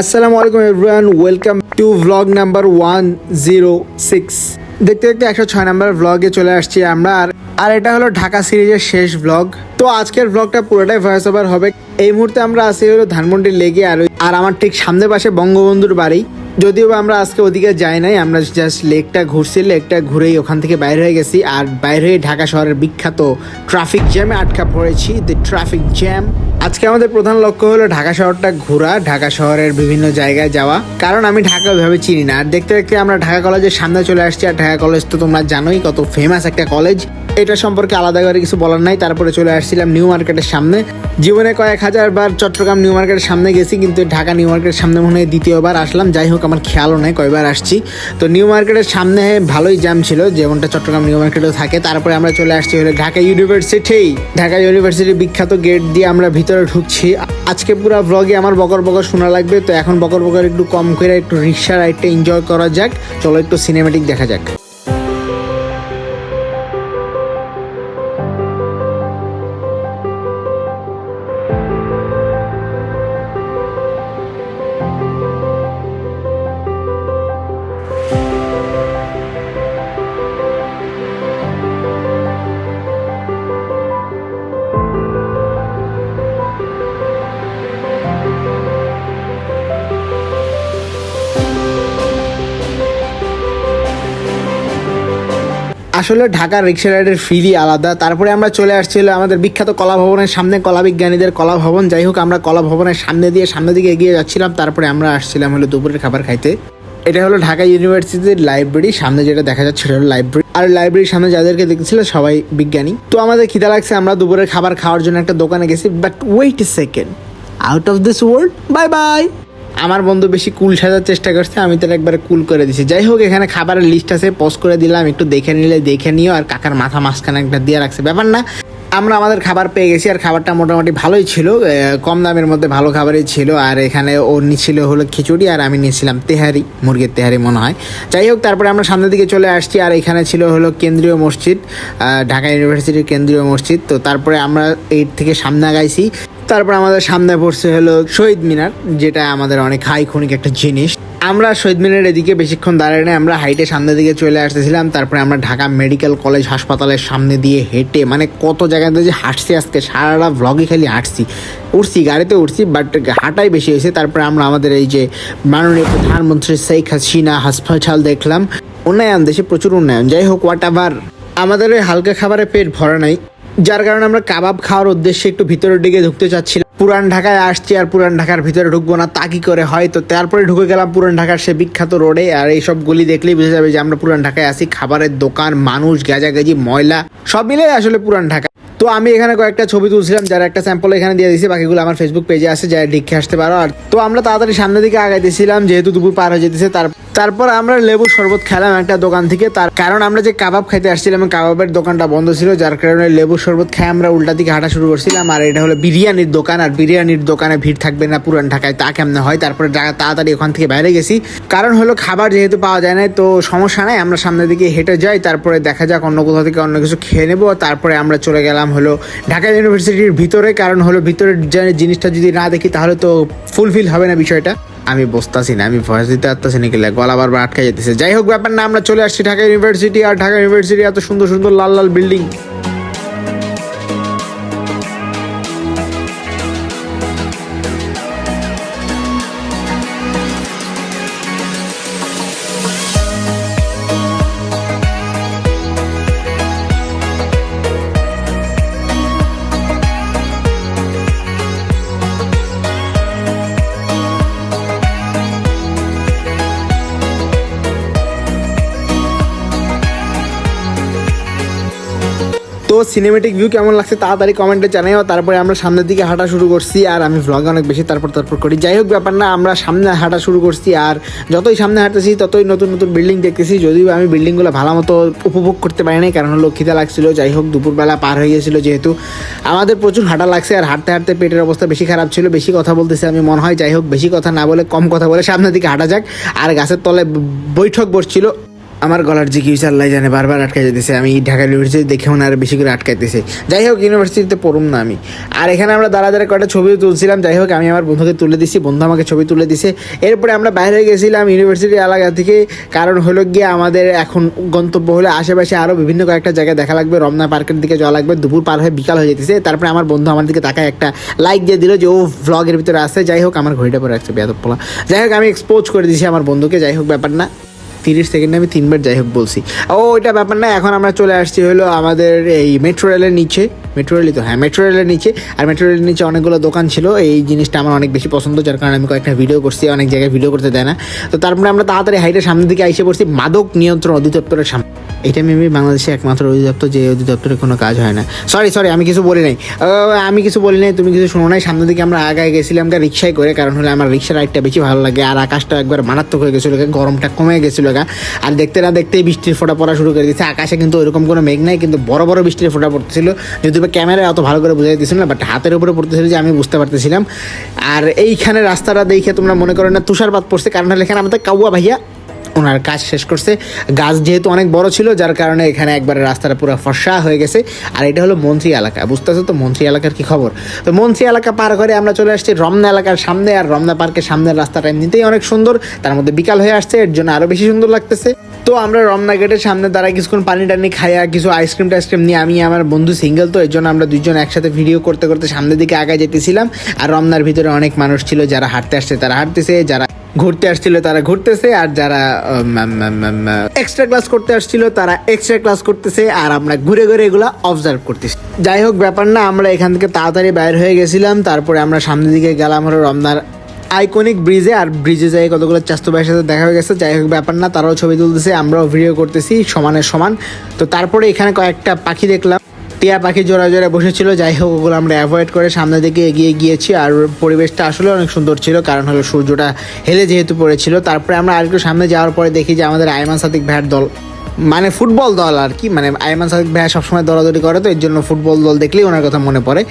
আসসালামু আলাইকুম everyone welcome to vlog number one zero six দেখতে দেখতে একশো ছয় নাম্বার ব্লগে চলে আসছি আমরা। আর আর এটা হলো ঢাকা সিরিজের শেষ ভ্লগ তো আজকের ভ্লগটা পুরোটাই ভয়েস ওভার হবে। এই মুহূর্তে আমরা আছি হলো ধানমন্ডির লেগে আর আর আমার ঠিক সামনে পাশে বঙ্গবন্ধুর বাড়ি। যদিও আমরা আজকে ওদিকে যাই নাই, আমরা জাস্ট লেকটা ঘুরছি লেকটা ঘুরেই ওখান থেকে বাইরে হয়ে গেছি আর বাইরে হয়ে ঢাকা শহরের বিখ্যাত ট্রাফিক জ্যামে আটকা পড়েছি দ্য ট্রাফিক জ্যাম আজকে আমাদের প্রধান লক্ষ্য হলো ঢাকা শহরটা ঘোরা, ঢাকা শহরের বিভিন্ন জায়গায় যাওয়া। কারণ আমি ঢাকা ওইভাবে চিনি না। আর দেখতে দেখতে আমরা ঢাকা কলেজের সামনে চলে আসছি, আর ঢাকা কলেজ তো তোমরা জানোই কত ফেমাস একটা কলেজ। এটা সম্পর্কে আলাদা করে কিছু বলার নাই। তারপরে চলে আসছিলাম নিউ মার্কেটের সামনে। জীবনে কয়েক হাজার বার চট্টগ্রাম নিউ মার্কেটের সামনে গেছি, কিন্তু ঢাকা নিউ মার্কেটের সামনে মনে হয় দ্বিতীয়বার আসলাম। যাই হোক আমার খেয়ালও নাই, কয়বার আসছি। তো নিউ মার্কেটের সামনে ভালোই জ্যাম ছিল, যেমনটা চট্টগ্রাম নিউ মার্কেটেও থাকে। তারপরে আমরা চলে আসছি হলো ঢাকা ইউনিভার্সিটি ঢাকা ইউনিভার্সিটির বিখ্যাত গেট দিয়ে আমরা ভিতরে ঢুকছি। আজকে পুরো ব্লগে আমার বকর বকর শোনা লাগবে, তো এখন বকর বকর একটু কম করে একটু রিক্সা রাইডটা এনজয় করা যাক। চলো একটু সিনেমেটিক দেখা যাক। আসলে ঢাকার রিক্সা রাইডের ফিলই আলাদা। তারপরে আমরা চলে আসছিল আমাদের বিখ্যাত কলা ভবনের সামনে কলা বিজ্ঞানীদের কলা ভবন যাই হোক, আমরা কলা ভবনের সামনে দিয়ে সামনের দিকে এগিয়ে যাচ্ছিলাম। তারপরে আমরা আসছিলাম হলো দুপুরের খাবার খাইতে। এটা হলো ঢাকা ইউনিভার্সিটির লাইব্রেরি সামনে যেটা দেখা যাচ্ছে, সেটা হলো লাইব্রেরি আর লাইব্রেরির সামনে যাদেরকে দেখছিল, সবাই বিজ্ঞানী। তো আমাদের খিদা লাগছে, আমরা দুপুরের খাবার খাওয়ার জন্য একটা দোকানে গেছি। But wait a second out of this world bye bye আমার বন্ধু বেশি কুল সাজার চেষ্টা করছে, আমি তার একবারে কুল করে দিছি। যাই হোক, এখানে খাবারের লিস্ট আছে পজ করে দিলাম, একটু দেখে নিলে, দেখে নিও, আর কাকার মাথা মাঝখানে একটা দিয়ে রাখছে। ব্যাপার না আমরা আমাদের খাবার পেয়ে গেছি, আর খাবারটা মোটামুটি ভালোই ছিল। কম দামের মধ্যে ভালো খাবারই ছিল, আর এখানে ও নিচ্ছিল হলো খিচুড়ি, আর আমি নিয়েছিলাম তেহারি, মুরগির তেহারি মনে হয়। যাই হোক, তারপরে আমরা সামনের দিকে চলে আসছি, আর এখানে ছিল হলো কেন্দ্রীয় মসজিদ ঢাকা ইউনিভার্সিটির কেন্দ্রীয় মসজিদ। তো তারপরে আমরা এই থেকে সামনে আগাইছি। তারপর আমাদের সামনে পড়ছে হলো শহীদ মিনার, যেটা আমাদের অনেক হাই খনিক একটা জিনিস। আমরা শহীদ মিনারের এদিকে বেশিক্ষণ দাঁড়ায় না আমরা হাইটে সামনের দিকে চলে আসতেছিলাম, তারপরে আমরা ঢাকা মেডিকেল কলেজ হাসপাতালের সামনে দিয়ে হেঁটে মানে কত জায়গাতে যে হাঁটছি আজকে, সারাটা ভ্লগে খালি হাঁটছি। উঠছি, গাড়িতে উঠছি বাট হাঁটাই বেশি হয়েছে, তারপরে আমরা আমাদের এই যে মাননীয় প্রধানমন্ত্রী শেখ হাসিনা হাসপাতাল দেখলাম। উন্নয়ন, দেশে প্রচুর উন্নয়ন, যাই হোক হোয়াট আমাদের ওই হালকা খাবারে পেট ভরা নাই। যার কারণে আমরা কাবাব খাওয়ার উদ্দেশ্যে একটু ভিতরের দিকে ঢুকতে চাচ্ছিলাম। পুরান ঢাকায় আসছি আর পুরান ঢাকার ভিতরে ঢুকবো না, তা কি করে হয়? তো তারপরে ঢুকে গেলাম পুরান ঢাকার সে বিখ্যাত রোডে আর এইসব গলি দেখলেই বোঝা যাবে যে আমরা পুরান ঢাকায় আসি খাবারের দোকান, মানুষ, গাজাগাজি, ময়লা, সব মিলে আসলে পুরান ঢাকা। তো আমি এখানে কয়েকটা ছবি তুলছিলাম, যার একটা স্যাম্পল এখানে দিয়ে দিয়েছি, বাকিগুলো আমার ফেসবুক পেজে আছে, যারা দেখে আসতে পারো। আর তো আমরা তাড়াতাড়ি সামনের দিকে আগাইতেছিলাম, যেহেতু দুপুর পার হয়ে যেতেছে, তার তারপর আমরা লেবু শরবত খেলাম একটা দোকান থেকে। তার কারণ আমরা যে কাবাব খাইতে আসছিলাম, কাবাবের দোকানটা বন্ধ ছিল, যার কারণে লেবু শরবত খেয়ে আমরা উল্টা দিকে হাঁটা শুরু করছিলাম। আর এটা হলো বিরিয়ানির দোকান, আর বিরিয়ানির দোকানে ভিড় থাকবে না পুরান ঢাকায়, তা কেমনে হয়? তারপরে তাড়াতাড়ি ওখান থেকে বাইরে গেছি। কারণ হলো খাবার যেহেতু পাওয়া যায় না তো সমস্যা নাই, আমরা সামনের দিকে হেঁটে যাই। তারপরে দেখা যাক অন্য কোথাও থেকে অন্য কিছু খেয়ে নেব। তারপরে আমরা চলে গেলাম হলো ঢাকা ইউনিভার্সিটির ভিতরে। কারণ হলো ভিতরের জিনিসটা যদি না দেখি, তাহলে তো ফুলফিল হবে না বিষয়টা। আমি বসতাছি না, আমি ভয়েস দিতে পারতাছি না গেলে গলা বারবার আটকাই যেতেছে যাই হোক, ব্যাপার না, আমরা চলে আসছি ঢাকা ইউনিভার্সিটি আর ঢাকা ইউনিভার্সিটি এত সুন্দর সুন্দর লাল লাল বিল্ডিং তো সিনেমেটিক ভিউ কেমন লাগছে তাড়াতাড়ি কমেন্টে জানাইও তারপরে আমরা সামনের দিকে হাঁটা শুরু করছি আর আমি ভ্লগে অনেক বেশি তারপর তারপর করি। যাই হোক, ব্যাপার না, আমরা সামনে হাঁটা শুরু করছি আর যতই সামনে হাঁটতেছি, ততই নতুন নতুন বিল্ডিং দেখতেছি। যদিও আমি বিল্ডিংগুলো ভালো মতো উপভোগ করতে পারি নাই, কারণ হলো খিদা লাগছিল। যাই হোক, দুপুরবেলা পার হয়ে গেছিল যেহেতু। আমাদের প্রচুর হাঁটা লাগছে আর হাঁটতে হাঁটতে পেটের অবস্থা বেশি খারাপ ছিল। বেশি কথা বলতেছে আমি, মনে হয়। যাই হোক, বেশি কথা না বলে কম কথা বলে সামনের দিকে হাঁটা যাক। আর গাছের তলায় বৈঠক বসছিল। আমার গলার যে কিউস আল্লাহ জানে, বারবার আটকে যেতেছে। আমি ঢাকা ইউনিভার্সিটি দেখেও না আর বেশি করে আটকাইতেছে। যাই হোক ইউনিভার্সিটিতে পড়ুম না আমি। আর এখানে আমরা দাঁড়া দাঁড়া কয়েকটা ছবি তুলছিলাম। যাই হোক, আমি আমার বন্ধুকে তুলে দিছি। বন্ধু আমাকে ছবি তুলে দিছে। এরপরে আমরা বাইরে গেছিলাম ইউনিভার্সিটি এলাকা থেকে। কারণ হলো গিয়ে আমাদের এখন গন্তব্য হলো আশেপাশে আরও বিভিন্ন কয়েকটা জায়গায় দেখা লাগবে। রমনা পার্কের দিকে যাওয়া লাগবে। দুপুর পার হয়ে বিকাল হয়ে যেতেছে। তারপরে আমার বন্ধু আমার দিকে তাকায় একটা লাইক দিয়ে দিল যে, ও ভ্লগের ভিতরে আসে যাই হোক, আমার ঘড়িটা পরে রাখছে বেয়াদব পোলা। যাই হোক, আমি এক্সপোজ করে দিয়েছি আমার বন্ধুকে। যাই হোক, ব্যাপার না। তিরিশ সেকেন্ডে আমি তিনবার যাই হোক বলছি। ও, ওইটা ব্যাপার না, এখন আমরা চলে আসছি হলো আমাদের এই মেট্রো রেলের নিচে। মেট্রো রেলই তো হ্যাঁ মেট্রো রেলের নিচে। আর মেট্রো রেলের নিচে অনেকগুলো দোকান ছিল, এই জিনিসটা আমার অনেক বেশি পছন্দ, যার কারণে আমি কয়েকটা ভিডিও করছি, অনেক জায়গায় ভিডিও করতে দেয় না। তো তারপরে আমরা তাড়াতাড়ি হাইটের সামনের দিকে এসে পড়ছি, মাদক নিয়ন্ত্রণ অধিদপ্তরের সামনে এটা মেবি বাংলাদেশে একমাত্র অধিদপ্তর, যে অধিদপ্তরে কোনো কাজ হয় না। সরি সরি আমি কিছু বলি নাই। আমি কিছু বলি নাই, তুমি কিছু শোনো নাই। সামনের দিকে আমরা আগায় গেছিলাম রিক্সায় করে, কারণ হলে আমার রিক্সা রাইডটা বেশি ভালো লাগে, আর আকাশটা একবার মারাত্মক হয়ে গেছিল গরমটা কমে গেছিল গা আর দেখতে না দেখতেই বৃষ্টির ফোটা পড়া শুরু করে দিয়েছে। আকাশে কিন্তু ওইরকম কোনো মেঘ নাই, কিন্তু বড় বড় বৃষ্টির ফোটা পড়তেছিল। যদি বা ক্যামেরায় অত ভালো করে বুঝাই দিচ্ছিল না বাট হাতের উপরে পড়তেছিল যে আমি বুঝতে পারতেছিলাম। আর এইখানে রাস্তাটা দেখে তোমরা মনে করো না তুষারপাত পড়ছে, কারণ হলে এখানে আমাদের কাউয়া ভাইয়া ওনার কাজ শেষ করছে। গাছ যেহেতু অনেক বড় ছিল, যার কারণে এখানে একবারে রাস্তাটা পুরো ফর্সা হয়ে গেছে। আর এটা হলো মন্ত্রী এলাকা, বুঝতেছো তো মন্ত্রী এলাকার কি খবর? তো মন্ত্রী এলাকা পার করে আমরা চলে আসছি রমনা এলাকার সামনে, আর রমনা পার্কের সামনের রাস্তাটা এমনিতেই অনেক সুন্দর, তার মধ্যে বিকাল হয়ে আসছে, এর জন্য আরও বেশি সুন্দর লাগতেছে। তো আমরা রমনা গেটের সামনে দাঁড়ায় কিছুক্ষণ পানি টানি খাইয়া কিছু আইসক্রিম টাইসক্রিম নিয়ে আমি আমার বন্ধু সিঙ্গেল, তো এর জন্য আমরা দুইজন একসাথে ভিডিও করতে করতে সামনের দিকে আগায় যেতেছিলাম। আর রমনার ভিতরে অনেক মানুষ ছিল যারা হাঁটতে আসছে, তারা হাঁটতেছে, যারা ঘুরতে আসছিল, তারা ঘুরতেছে, আর যারা এক্সট্রা ক্লাস করতে আসছিল, তারা এক্সট্রা ক্লাস করতেছে, আর আমরা ঘুরে ঘুরে এগুলো অবজার্ভ করতেছি। যাই হোক, ব্যাপার না, আমরা এখান থেকে তাড়াতাড়ি বাইর হয়ে গেছিলাম, তারপরে আমরা সামনের দিকে গেলাম হলো রমনার আইকনিক ব্রিজে আর ব্রিজে যাই কতগুলো চাস্তু ভাইয়ের সাথে দেখা হয়ে গেছে। যাই হোক, ব্যাপার না, তারাও ছবি তুলতেছে, আমরাও ভিডিও করতেছি সমানের সমান। তো তারপরে এখানে কয়েকটা পাখি দেখলাম। টিয়া পাখি জোড়া জোড়া বসেছিল, যাই হোক ওগুলো আমরা অ্যাভয়েড করে সামনের দিকে এগিয়ে গিয়েছি আর পরিবেশটা আসলে অনেক সুন্দর ছিল, কারণ হলো সূর্যটা হেলে যেহেতু পড়েছিল। তারপরে আমরা আরেকটু সামনে যাওয়ার পরে দেখি যে আমাদের আয়মান সাদিক ভ্যাট দল মানে ফুটবল দল আর কি মানে আয়মান সাদিক ভাইয়া সবসময় দৌড়াদৌড়ি করে তো, এর জন্য ফুটবল দল দেখলেই ওনার কথা মনে পড়ে।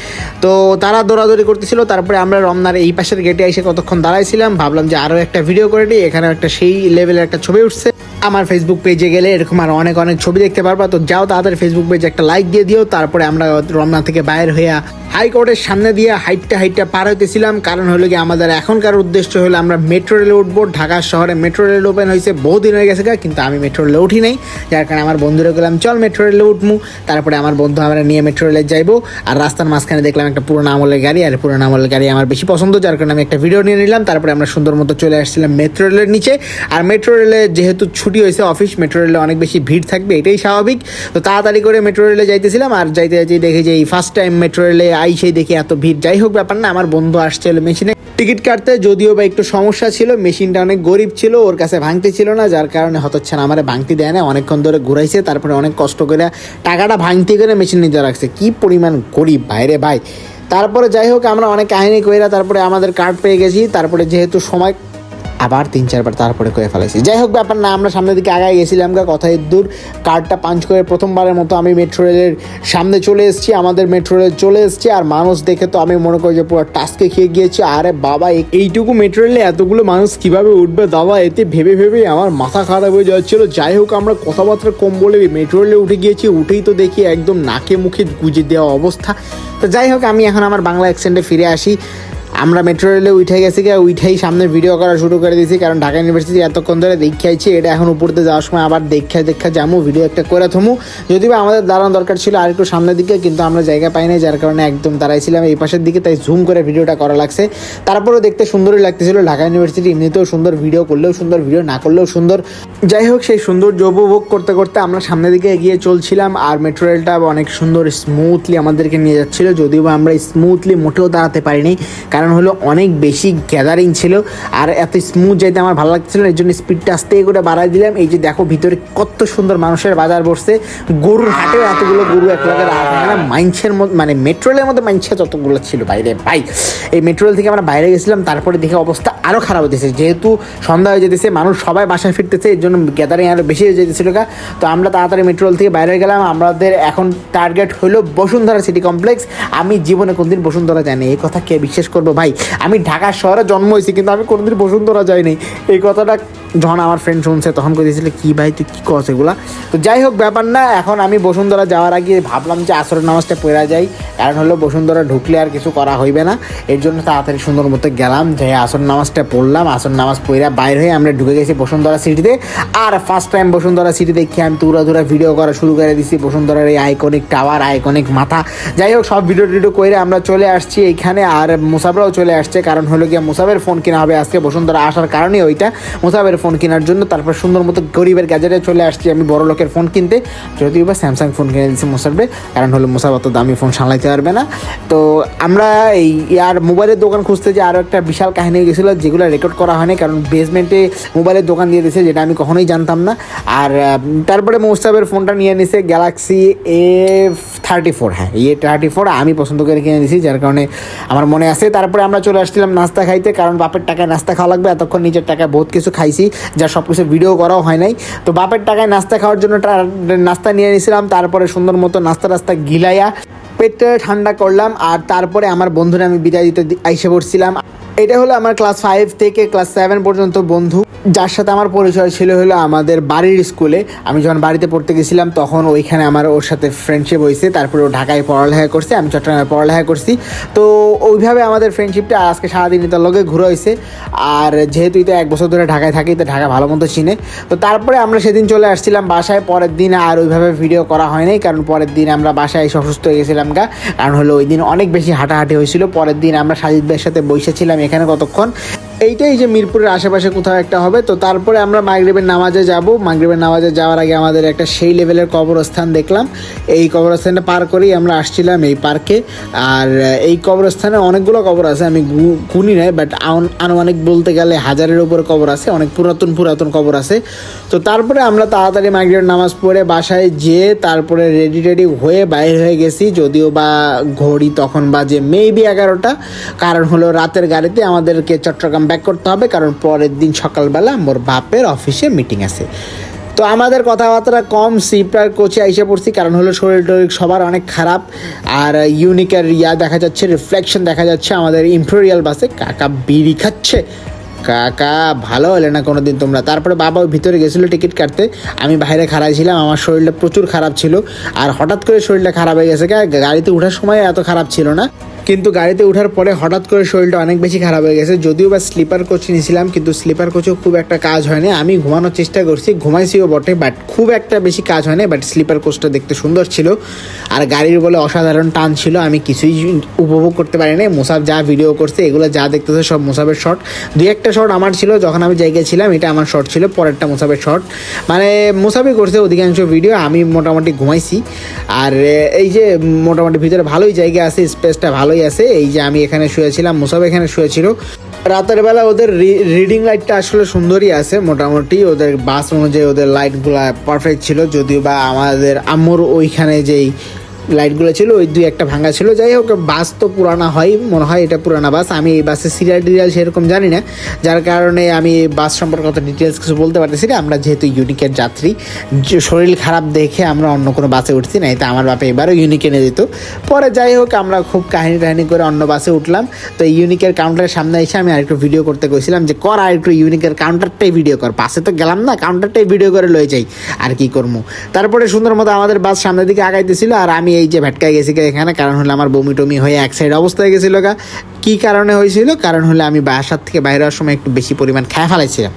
তো তারা দৌড়াদৌড়ি করতেছিল, তারপরে আমরা রমনার এই পাশের গেটে এসে কতক্ষণ দাঁড়াইছিলাম, ভাবলাম যে আরও একটা ভিডিও করে নিই এখানে একটা সেই লেভেলের একটা ছবি উঠছে। আমার ফেসবুক পেজে গেলে এরকম আর অনেক অনেক ছবি দেখতে পারবা। তো যাও তাদের ফেসবুক পেজে একটা লাইক দিয়ে দিও, তারপরে আমরা রমনা থেকে বাইর হইয়া হাইকোর্টের সামনে দিয়ে হাইটটা হাইটটা পার হইতেছিলাম কারণ হলো কি আমাদের এখনকার উদ্দেশ্য হলো আমরা মেট্রো রেলে উঠবো ঢাকা শহরে মেট্রো রেল ওপেন হয়েছে বহুদিন হয়ে গেছে কিন্তু আমি মেট্রো রেলে উঠি নাই যার কারণে আমার বন্ধুরা গেলাম চল মেট্রো রেলে উঠমু তারপরে আমার বন্ধু আমরা নিয়ে মেট্রো রেলে যাইবো আর রাস্তার মাঝখানে দেখলাম একটা পুরোনো আমলের গাড়ি আর পুরোনো আমলের গাড়ি আমার বেশি পছন্দ যার কারণে আমি একটা ভিডিও নিয়ে নিলাম তারপরে আমরা সুন্দর মতো চলে আসছিলাম মেট্রো রেলের নিচে আর মেট্রো রেলে যেহেতু ছুটি হয়েছে অফিস মেট্রো রেলে অনেক বেশি ভিড় থাকবে এটাই স্বাভাবিক তো তাড়াতাড়ি করে মেট্রো রেলে যাইতেছিলাম আর যাইতে যাইতে দেখি যে এই ফার্স্ট টাইম মেট্রো রেলে আইসেই দেখি এত ভিড়। যাই হোক, ব্যাপার না, আমার বন্ধু আসছিল মেশিনে। টিকিট কাটতে যদিও বা একটু সমস্যা ছিল, মেশিনটা অনেক গরিব ছিল, ওর কাছে ভাঙতে ছিল না, যার কারণে হতচ্ছে না আমার ভাঙতে দেয় না, অনেকক্ষণ ধরে ঘুরাইছে, তারপরে অনেক কষ্ট করে টাকাটা ভাঙতে করে মেশিন নিতে রাখছে। কি পরিমাণ গরিব বাইরে ভাই। তারপরে যাই হোক, আমরা অনেক কাহিনী কইরা তারপরে আমাদের কার্ড পেয়ে গেছি, তারপরে যেহেতু সময় আবার তিন, চারবার তারপরে করে ফেলেছি। যাই হোক ব্যাপার না, আমরা সামনের দিকে আগায় গেছিলাম গা কথায় দূর। কার্ডটা পাঞ্চ করে প্রথমবারের মতো আমি মেট্রো রেলের সামনে চলে এসেছি, আমাদের মেট্রো রেল চলে এসেছি, আর মানুষ দেখে তো আমি মনে করি যে পুরো টাস্কে খেয়ে গিয়েছি। আরে বাবা এইটুকু মেট্রো রেলে এতগুলো মানুষ কীভাবে উঠবে? দাবা এতে ভেবে ভেবে আমার মাথা খারাপ হয়ে যাচ্ছিল। যাই হোক আমরা কথাবার্তা কম বলে মেট্রো রেলে উঠে গিয়েছি, উঠেই তো দেখি একদম নাকে মুখে গুজে দেওয়া অবস্থা। তো যাই হোক আমি এখন আমার বাংলা অ্যাকসেন্টে ফিরে আসি। আমরা মেট্রো রেলে উঠে গেছি গিয়ে উঠেই সামনে ভিডিও করা শুরু করে দিয়েছি কারণ ঢাকা ইউনিভার্সিটি এতক্ষণ ধরে দেখাইছি এটা এখন উপরতে যাওয়ার সময় আবার দেখা দেখা যাব ভিডিও একটা করে থমু। যদি বা আমাদের দাঁড়ানো দরকার ছিল আর একটু সামনের দিকে, কিন্তু আমরা জায়গা পাই নাই, যার কারণে একদম দাঁড়াইছিলাম এই পাশের দিকে, তাই জুম করে ভিডিওটা করা লাগছে। তারপরেও দেখতে সুন্দরই লাগতেছিল, ঢাকা ইউনিভার্সিটি এমনিতেও সুন্দর ভিডিও করলেও সুন্দর ভিডিও না করলেও সুন্দর। যাই হোক, সেই সৌন্দর্য উপভোগ করতে করতে আমরা সামনের দিকে এগিয়ে চলছিলাম, আর মেট্রো রেলটা অনেক সুন্দর স্মুথলি আমাদেরকে নিয়ে যাচ্ছিল, যদিও আমরা স্মুথলি মোটেও দাঁড়াতে পারিনি, কারণ হলো অনেক বেশি গ্যাদারিং ছিল আর এত স্মুথ যাইতে আমার ভালো লাগছিল না এর জন্য স্পিডটা আস্তে করে বাড়াই দিলাম। এই যে দেখো ভিতরে কত সুন্দর মানুষের বাজার বসছে। গরুর হাটেও এতগুলো গরু এক লগে না মাইনসের মানে মেট্রো রেলের মধ্যে মাইনসে যতগুলো ছিল বাইরে। ভাই, এই মেট্রো রেল থেকে আমরা বাইরে গেছিলাম, তারপরে দেখে অবস্থা আরও খারাপ হতেছে যেহেতু সন্ধ্যা হয়ে যেতেছে, মানুষ সবাই বাসায় ফিরতেছে, এর জন্য গ্যাদারিং আরও বেশি হয়ে যেতেছিল গা। তো আমরা তাড়াতাড়ি মেট্রো রেল থেকে বাইরে গেলাম। আমাদের এখন টার্গেট হলো বসুন্ধরা সিটি কমপ্লেক্স আমি জীবনে কোনদিন বসুন্ধরা জানি এই কথা কে বিশ্বাস করব ভাই আমি ঢাকা শহরে জন্ম হয়েছি কিন্তু আমি কোনোদিন বসুন্ধরা যাইনি। এই কথাটা যখন আমার ফ্রেন্ড শুনছে, তখন কইতেছিল কী ভাই, তুই কী কস এগুলা? তো যাই হোক, ব্যাপার না, এখন আমি বসুন্ধরা যাওয়ার আগে ভাবলাম যে আসরের নামাজটা পড়া যাই। কারণ হলো, বসুন্ধরা ঢুকলে আর কিছু করা হইবে না। এর জন্য তাড়াতাড়ি সুন্দর মতো গেলাম, যে আসর নামাজটা পড়লাম। আসর নামাজ পড়া বাইর হয়ে আমরা ঢুকে গেছি বসুন্ধরা সিটিতে। আর ফার্স্ট টাইম বসুন্ধরা সিটি দেখে আমি তুরা তুরা ভিডিও করা শুরু করে দিছি, বসুন্ধরার এই আইকনিক টাওয়ার আইকনিক মাথা। যাই হোক, সব ভিডিও টিডিও করে আমরা চলে আসছি এইখানে। আর মুসাবরাও চলে আসছে, কারণ হলো গিয়ে মুসাবের ফোন কেনা হবে আজকে। বসুন্ধরা আসার কারণে ওইটা। মুসাবের ফোন কেনার জন্য, তারপর সুন্দর মতো গরিবের গ্যাজেটে চলে আসছি আমি বড় লোকের ফোন কিনতে। যদিও বা স্যামসাং ফোন কিনে দিচ্ছি মুসাবে কারণ হলো মুসাব অত দামি ফোন সামলাইতে পারবে না। তো আমরা এই আর মোবাইলের দোকান খুঁজতে যে আরও একটা বিশাল কাহিনী গেছিল, যেগুলো রেকর্ড করা হয়নি, কারণ বেসমেন্টে মোবাইলের দোকান দিয়ে দিয়েছে, যেটা আমি কখনোই জানতাম না। আর তারপরে মুস্তাবের ফোনটা নিয়ে নিছে গ্যালাক্সি এ থার্টি ফোর হ্যাঁ ইয়ে থার্টি ফোর আমি পছন্দ করে কিনে দিয়েছি যার কারণে আমার মনে আছে। তারপরে আমরা চলে আসছিলাম নাস্তা খাইতে, কারণ বাপের টাকায় নাস্তা খাওয়া লাগবে, এতক্ষণ নিজের টাকায় বহুত কিছু খাইছি, যা সব কিছু ভিডিও করাও হয় নাই। তো বাপের টাকায় নাস্তা খাওয়ার জন্য নাস্তা নিয়ে নিয়েছিলাম তারপরে সুন্দর মতো নাস্তা রাস্তা গিলাইয়া পেটটা ঠান্ডা করলাম, আর তারপরে আমার বন্ধুরা আমি বিদায় দিতে আইসে পড়ছিলাম এটা হলো আমার ক্লাস ফাইভ থেকে ক্লাস সেভেন পর্যন্ত বন্ধু। যার সাথে আমার পরিচয় ছিল হলো আমাদের বাড়ির স্কুলে। আমি যখন বাড়িতে পড়তে গেছিলাম, তখন ওইখানে আমার ওর সাথে ফ্রেন্ডশিপ হয়েছে। তারপরে ও ঢাকায় পড়ালেখা করছে, আমি চট্টগ্রামে পড়ালেখা করছি। তো ওইভাবে আমাদের ফ্রেন্ডশিপটা আজকে সারাদিন তার লগে ঘুরে হয়েছে। আর যেহেতু তো এক বছর ধরে ঢাকায় থাকি, তো ঢাকা ভালো মতো চিনে। তো তারপরে আমরা সেদিন চলে আসছিলাম বাসায়। পরের দিন আর ওইভাবে ভিডিও করা হয় নাই, কারণ পরের দিন আমরা বাসায় এসে অসুস্থ হয়ে গেছিলাম গা। কারণ হলো ওই দিন অনেক বেশি হাঁটাহাঁটি হয়েছিল। পরের দিন আমরা সাজিদ ভাইয়ের সাথে বসেছিলাম এখানে কতক্ষণ? এইটাই যে মিরপুরের আশেপাশে কোথাও একটা হবে। তো তারপরে আমরা মাগরিবের নামাজে যাব। মাগরিবের নামাজে যাওয়ার আগে আমাদের একটা সেই লেভেলের কবরস্থান দেখলাম। এই কবরস্থানটা পার করেই আমরা আসছিলাম এই পার্কে আর এই কবরস্থানে অনেকগুলো কবর আছে, আমি গুনি নাই বাট আনুমানিক বলতে গেলে হাজারের উপরে কবর আছে, অনেক পুরাতন পুরাতন কবর আছে। তো তারপরে আমরা তাড়াতাড়ি মাগরিবের নামাজ পড়ে বাসায় যেয়ে তারপরে রেডি টেডি হয়ে বাইরে হয়ে গেছি। যদিও বা ঘড়ি তখন বাজে মেবি এগারোটা। কারণ হলো রাতের গাড়িতে আমাদেরকে চট্টগ্রাম ব্যাক করতে হবে, কারণ পরের দিন সকালবেলা মোর বাপের অফিসে মিটিং আছে। তো আমাদের কথাবার্তা কম সিপ্রার কোচে এসে পড়ছি, কারণ হলো শরীর টরীর সবার অনেক খারাপ। আর ইউনিকের ইয়া দেখা যাচ্ছে রিফ্লেকশন দেখা যাচ্ছে আমাদের ইম্পেরিয়াল বাসে কাকা বিড়ি খাচ্ছে। কাকা, ভালো হলে না কোনো দিন তোমরা? তারপরে বাবা ভিতরে গেছিল টিকিট কাটতে। আমি বাইরে খারাপ ছিলাম, আমার শরীরটা প্রচুর খারাপ ছিল। আর হঠাৎ করে শরীরটা খারাপ হয়ে গেছে গাড়িতে ওঠার সময় এত খারাপ ছিল না। কিন্তু গাড়িতে ওঠার পরে হঠাৎ করে শরীরটা অনেক বেশি খারাপ হয়ে গেছে। যদিও বা স্লিপার কোচ নিয়েছিলাম, কিন্তু স্লিপার কোচেও খুব একটা কাজ হয়নি। আমি ঘুমানোর চেষ্টা করছি, ঘুমাইছিও বটে বাট খুব একটা বেশি কাজ হয়নি বাট স্লিপার কোচটা দেখতে সুন্দর ছিল। আর গাড়ির বলে অসাধারণ টান ছিল, আমি কিছুই উপভোগ করতে পারিনি। মোসাব যা ভিডিও করছে, এগুলো যা দেখতেছে সব মোসাবের শট দুই একটা শট আমার ছিল, যখন আমি জায়গায় ছিলাম, এটা আমার শট ছিল, পরেরটা মোসাবের শট মানে মোসাবই করছে অধিকাংশ ভিডিও আমি মোটামুটি ঘুমাইছি। আর এই যে মোটামুটি ভিতরে ভালোই জায়গা আছে, স্পেসটা ভালোই আছে। এই যে আমি এখানে শুয়েছিলাম, মুসাব এখানে শুয়েছিল। রাতের বেলা ওদের রিডিং লাইটটা আসলে সুন্দরই আছে, মোটামুটি। ওদের বাস অনুযায়ী ওদের লাইটগুলা পারফেক্ট ছিল, যদিও বা আমাদের আম্মুর ওইখানে যেই লাইটগুলো ছিল, ওই দুই একটা ভাঙা ছিল। যাই হোক, বাস তো পুরানা হয়, মনে হয় এটা পুরানা বাস। আমি এই বাসের সিরিয়াল টিরিয়াল সেরকম জানি না। যার কারণে আমি বাস সম্পর্কে অত ডিটেলস কিছু বলতে পারতেছি না। আমরা যেহেতু ইউনিকের যাত্রী শরীর খারাপ দেখে আমরা অন্য কোনো বাসে উঠছি না। তো আমার বাপে এবারও ইউনিক এনে দিত। পরে যাই হোক, আমরা খুব কাহিনী টাহিনী করে অন্য বাসে উঠলাম। তো এই ইউনিকের কাউন্টারের সামনে এসে আমি আরেকটু ভিডিও করতে গেছিলাম যে, কর আর একটু ইউনিকের কাউন্টারটাই ভিডিও কর। পাশে তো গেলাম না কাউন্টারটাই ভিডিও করে লয়ে যাই। আর কি করব তারপরে সুন্দর মতো আমাদের বাস সামনের দিকে আগাইতেছিল, আর আমি এই যে ভেটকায় গেছি এখানে, কারণ হলো আমার বমি টমি হয়ে এক সাইড অবস্থায় গেছিল গা। কী কারণে হয়েছিল? কারণ হলো আমি বাসার থেকে বাইরে হওয়ার সময় একটু বেশি পরিমাণ খায় ফেলাইছিলাম।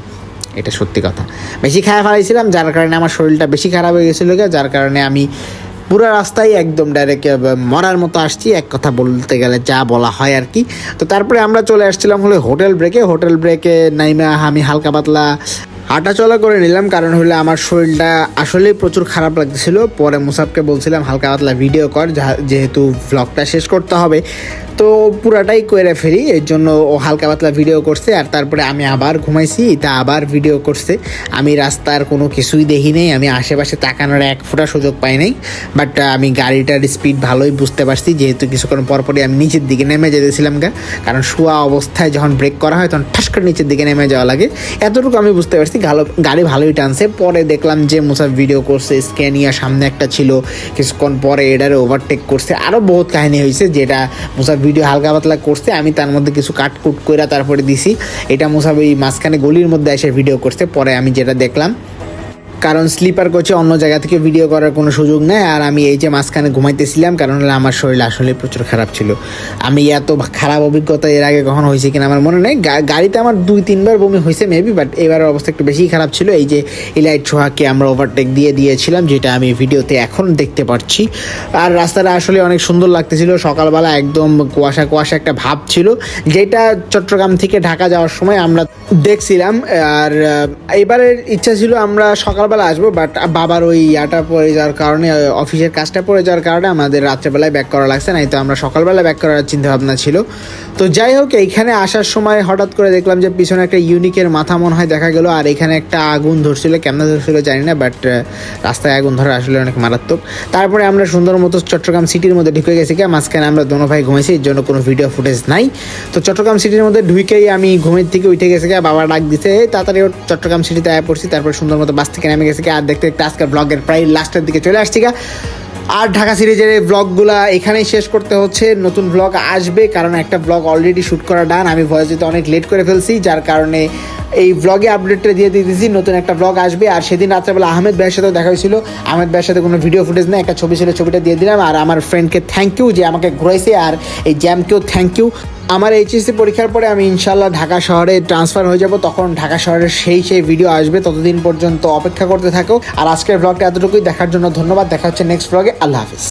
এটা সত্যি কথা। বেশি খায় ফেলাইছিলাম, যার কারণে আমার শরীরটা বেশি খারাপ হয়ে গেছিল গা, যার কারণে আমি পুরো রাস্তায় একদম ডাইরেক্ট মরার মতো আসছি, এক কথা বলতে গেলে যা বলা হয় আর কি। তো তারপরে আমরা চলে আসছিলাম হলে হোটেল ব্রেকে হোটেল ব্রেকে নাইমা, আমি হালকা পাতলা হাঁটাচলা করে নিলাম, কারণ হলে আমার শরীরটা আসলেই প্রচুর খারাপ লাগতেছিল। পরে মুসাবকে বলছিলাম, হালকা পাতলা ভিডিও কর যেহেতু ভ্লগটা শেষ করতে হবে। তো পুরাটাই করে ফেলি, এর জন্য ও হালকা পাতলা ভিডিও করছে, আর তারপরে আমি আবার ঘুমাইছি, তা আবার ভিডিও করছে। আমি রাস্তার কোনো কিছুই দেখি নাই, আমি আশেপাশে তাকানোর এক ফোঁটা সুযোগ পাই নাই বাট আমি গাড়িটার স্পিড ভালোই বুঝতে পারছি, যেহেতু কিছুক্ষণ পরপরই আমি নিচের দিকে নেমে যেতেছিলাম গা। কারণ শোয়া অবস্থায় যখন ব্রেক করা হয়, তখন ঠাস করে নিচের দিকে নেমে যাওয়া লাগে। এতটুকু আমি বুঝতে পারছি গালো গাড়ি ভালোই টানছে। পরে দেখলাম যে মুসাফ ভিডিও করছে স্ক্যানিয়া সামনে একটা ছিল। কিছুক্ষণ পরে এটারে ওভারটেক করছে। আরও বহুত কাহিনী হয়েছে যেটা মুসাফ ভিডিও হালকা পাতলা করছে। আমি তার মধ্যে কিছু কাটকুট করে তারপরে দিছি। এটা মুসাফ ওই মাঝখানে গলির মধ্যে এসে ভিডিও করছে। পরে আমি যেটা দেখলাম কারণ স্লিপার কোচে অন্য জায়গা থেকে ভিডিও করার কোনো সুযোগ নেই, আর আমি এই যে মাঝখানে ঘুমাইতেছিলাম, কারণ আমার শরীর আসলে প্রচুর খারাপ ছিল। আমি এত খারাপ অভিজ্ঞতা এর আগে কখনো হয়েছে কিনা আমার মনে নেই। গাড়িতে আমার দুই, তিনবার বমি হয়েছে মেবি বাট এবারের অবস্থা একটু বেশি খারাপ ছিল। এই যে ইলাইট সোহাকে আমরা ওভারটেক দিয়ে দিয়েছিলাম, যেটা আমি ভিডিওতে এখন দেখতে পাচ্ছি আর রাস্তাটা আসলে অনেক সুন্দর লাগতেছিল। সকালবেলা একদম কুয়াশা কুয়াশা একটা ভাব ছিল। যেটা চট্টগ্রাম থেকে ঢাকা যাওয়ার সময় আমরা দেখছিলাম। আর এবারের ইচ্ছা ছিল আমরা সকালবেলা আসব বাট বাবার ওই ইয়াটা পড়ে যাওয়ার কারণে অফিসের কাজটা পড়ে যাওয়ার কারণে আমাদের রাত্রেবেলায় ব্যাক করা লাগছে নাই তো আমরা সকালবেলা ব্যাক করার চিন্তা ভাবনা ছিল। তো যাই হোক, এইখানে আসার সময় হঠাৎ করে দেখলাম যে পিছনে একটা ইউনিকের মাথা মনে হয় দেখা গেল, আর এখানে একটা আগুন ধরছিল, কেমন ধরছিল জানি না বাট রাস্তায় আগুন ধরা আসলে অনেক মারাত্মক। তারপরে আমরা সুন্দর মতো চট্টগ্রাম সিটির মধ্যে ঢুকে গেছি, কি? মাঝখানে আমরা দোনো ভাই ঘুমেছি এর জন্য কোনো ভিডিও ফুটেজ নাই। তো চট্টগ্রাম সিটির মধ্যে ঢুকেই আমি ঘুমের থেকে উঠে গেছি বাবা ডাক "এই তাড়াতাড়ি চট্টগ্রাম সিটিতে আয়া পড়ছি। তারপর সুন্দর মতো বাস থেকে নেমে গেছে আর দেখতে দেখতে আজকের ব্লগের প্রায় লাস্টের দিকে চলে আসছি গা আর ঢাকা সিরিজের এই ব্লগগুলা এখানেই শেষ করতে হচ্ছে। নতুন ব্লগ আসবে কারণ একটা ব্লগ অলরেডি শ্যুট করা ডান আমি ভয়েস দিতে অনেক লেট করে ফেলছি, যার কারণে এই ব্লগে আপডেটটা দিয়ে দিতেছি। নতুন একটা ব্লগ আসবে। আর সেদিন রাত্রেবেলা আহমেদ ভাইয়ের সাথেও দেখা হয়েছিল। আহমেদ ভাইয়ের সাথে কোনো ভিডিও ফুটেজ নেই। একটা ছবি ছিল, ছবিটা দিয়ে দিলাম। আর আমার ফ্রেন্ডকে থ্যাংক ইউ যে আমাকে ঘুরাইছে। আর এই জ্যামকেও থ্যাংক ইউ আমার এইচএসসি পরীক্ষার পরে আমি ইনশাল্লাহ ঢাকা শহরে ট্রান্সফার হয়ে যাব। তখন ঢাকা শহরের সেই সেই ভিডিও আসবে। ততদিন পর্যন্ত অপেক্ষা করতে থাকো। আর আজকের ব্লগটা এতটুকুই। দেখার জন্য ধন্যবাদ। দেখা হচ্ছে নেক্সট ব্লগে আল্লাহ হাফিজ।